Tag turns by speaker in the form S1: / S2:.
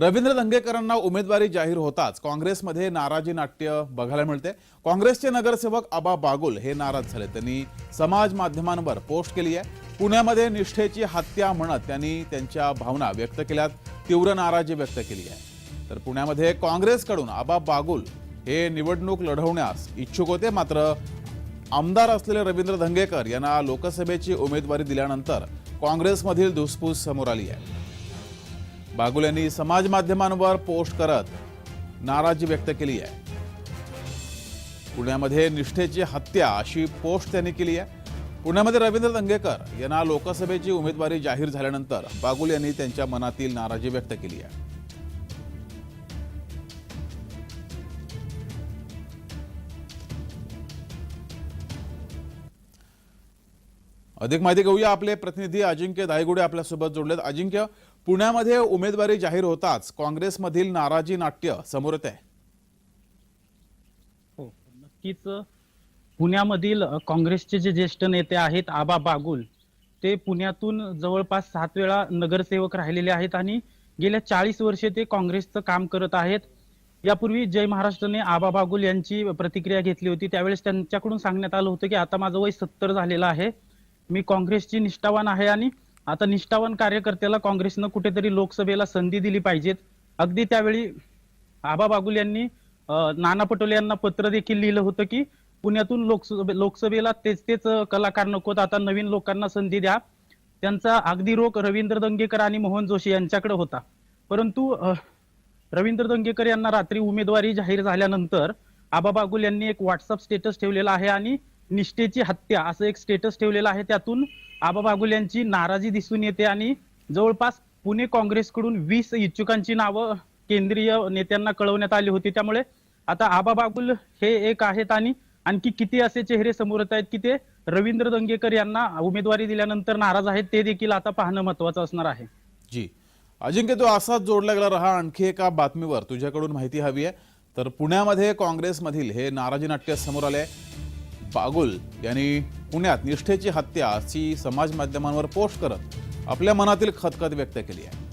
S1: रवींद्र दंगेकरांना उमेदवारी जाहीर होताच काँग्रेसमध्ये नाराजी नाट्य बघायला मिळते. काँग्रेसचे नगरसेवक आबा बागुल हे नाराज झाले. त्यांनी समाज माध्यमांवर पोस्ट केली आहे. पुण्यामध्ये निष्ठेची हत्या म्हणत त्यांनी त्यांच्या भावना व्यक्त केल्यात. तीव्र नाराजी व्यक्त केली आहे. तर पुण्यामध्ये काँग्रेसकडून आबा बागुल हे निवडणूक लढवण्यास इच्छुक होते. मात्र आमदार असलेले रवींद्र धंगेकर यांना लोकसभेची उमेदवारी दिल्यानंतर काँग्रेसमधील धुसफूस समोर आली आहे. बागुल यांनी समाज माध्यमांवर पोस्ट करत नाराजी व्यक्त केली आहे. पुण्यामध्ये निष्ठेची हत्या अशी पोस्ट त्यांनी केली आहे. पुण्यामध्ये रवींद्र दंगेकर यांना लोकसभेची उमेदवारी जाहीर झाल्यानंतर बागुल यांनी त्यांच्या मनातील नाराजी व्यक्त केली आहे. अधिक माहिती घेऊया आपले प्रतिनिधी अजिंक्य दायगुडे आपल्यासोबत जोडलेत. अजिंक्य पुण्यामध्ये उमेदवारी जाहीर होताच काँग्रेसमधील नाराजी नाट्य समोर येत आहे
S2: हो नक्कीच पुण्यामधील काँग्रेसचे जे ज्येष्ठ नेते आहेत आबा बागुल ते पुण्यातून जवळपास सात वेळा नगरसेवक राहिलेले आहेत आणि गेल्या चाळीस वर्षे ते काँग्रेसचं काम करत आहेत. यापूर्वी जय महाराष्ट्रने आबा बागुल यांची प्रतिक्रिया घेतली होती. त्यावेळेस त्यांच्याकडून सांगण्यात आलं होतं की आता माझं वय सत्तर झालेलं आहे. मी काँग्रेसची निष्ठावान आहे आणि आता निष्ठावान कार्यकर्त्याला काँग्रेसनं कुठेतरी लोकसभेला संधी दिली पाहिजेत. अगदी त्यावेळी आबा बागुल यांनी नाना पटोले यांना पत्र देखील लिहिलं होतं की पुण्यातून लोकसभे लोकसभेला तेच तेच कलाकार नकोत आता नवीन लोकांना संधी द्या. त्यांचा अगदी रोख रवींद्र दंगेकर आणि मोहन जोशी यांच्याकडे होता. परंतु रवींद्र दंगेकर यांना रात्री उमेदवारी जाहीर झाल्यानंतर आबा बागुल यांनी एक व्हॉट्सअप स्टेटस ठेवलेला आहे आणि निष्ठेची हत्या असं एक स्टेटस ठेवलेलं आहे. त्यातून आबा बागुल यांची नाराजी दिसून येते आणि जवळपास पुणे काँग्रेसकडून वीस इच्छुकांची नावं केंद्रीय नेत्यांना कळवण्यात आली होती. त्यामुळे आता आबा बागुल हे एक आहेत आणि आणखी किती असे चेहरे समोर येत आहेत की ते रवींद्र दंगेकर यांना उमेदवारी दिल्यानंतर नाराज आहेत ते देखील आता पाहणं महत्वाचं असणार आहे.
S1: जी. अजिंक्य तो असाच जोडला गेला रहा आणखी एका बातमीवर. तुझ्याकडून माहिती हवी आहे. तर पुण्यामध्ये काँग्रेसमधील हे नाराजी नाट्य समोर आले बागुल यांनी पुण्यात निष्ठेची हत्या अशी समाज माध्यमांवर पोस्ट करत आपल्या मनातील खतखत व्यक्त केली आहे.